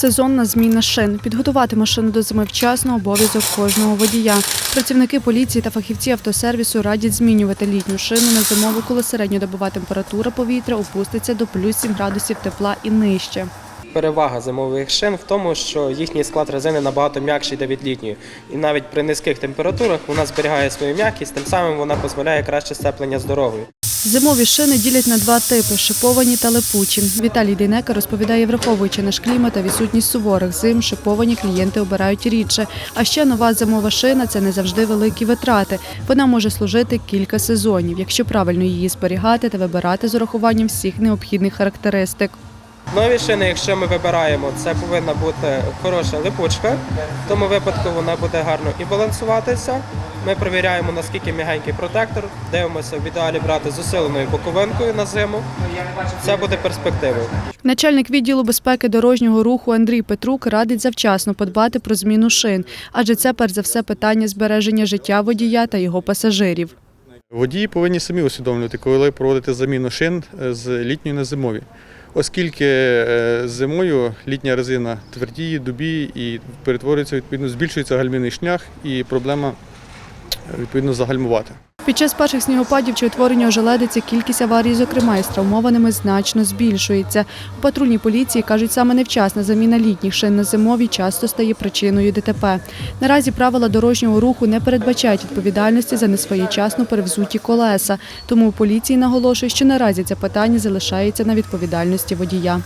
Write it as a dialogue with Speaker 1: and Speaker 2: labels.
Speaker 1: Сезонна зміна шин. Підготувати машину до зими вчасно обов'язок кожного водія. Працівники поліції та фахівці автосервісу радять змінювати літню шину на зимову, коли середньодобова температура повітря опуститься до плюс 7 градусів тепла і нижче.
Speaker 2: Перевага зимових шин в тому, що їхній склад резини набагато м'якший йде від літньої. І навіть при низьких температурах вона зберігає свою м'якість, тим самим вона дозволяє краще сцеплення з дорогою.
Speaker 1: Зимові шини ділять на два типи шиповані та липучі. Віталій Дейнека розповідає, враховуючи наш клімат та відсутність суворих зим, шиповані клієнти обирають рідше. А ще нова зимова шина це не завжди великі витрати. Вона може служити кілька сезонів, якщо правильно її зберігати та вибирати з урахуванням всіх необхідних характеристик.
Speaker 2: Нові шини, якщо ми вибираємо, це повинна бути хороша липучка. В тому випадку вона буде гарно і балансуватися. Ми перевіряємо, наскільки м'ягенький протектор, дивимося в ідеалі брати з усиленою боковинкою на зиму. Це буде перспективою.
Speaker 1: Начальник відділу безпеки дорожнього руху Андрій Петрук радить завчасно подбати про зміну шин, адже це перш за все питання збереження життя водія та його пасажирів.
Speaker 3: Водії повинні самі усвідомлювати, коли проводити заміну шин е, з літньої на зимові. Оскільки е, зимою літня резина твердіє, дубіє і перетворюється, відповідно, збільшується гальмівний шлях і проблема відповідно загальмувати.
Speaker 1: Під час перших снігопадів чи утворення ожеледиці кількість аварій, зокрема із травмованими, значно збільшується. У патрульній поліції кажуть, саме невчасна заміна літніх шин на зимові часто стає причиною ДТП. Наразі правила дорожнього руху не передбачають відповідальності за несвоєчасно перевзуті колеса. Тому у поліції наголошують, що наразі це питання залишається на відповідальності водія.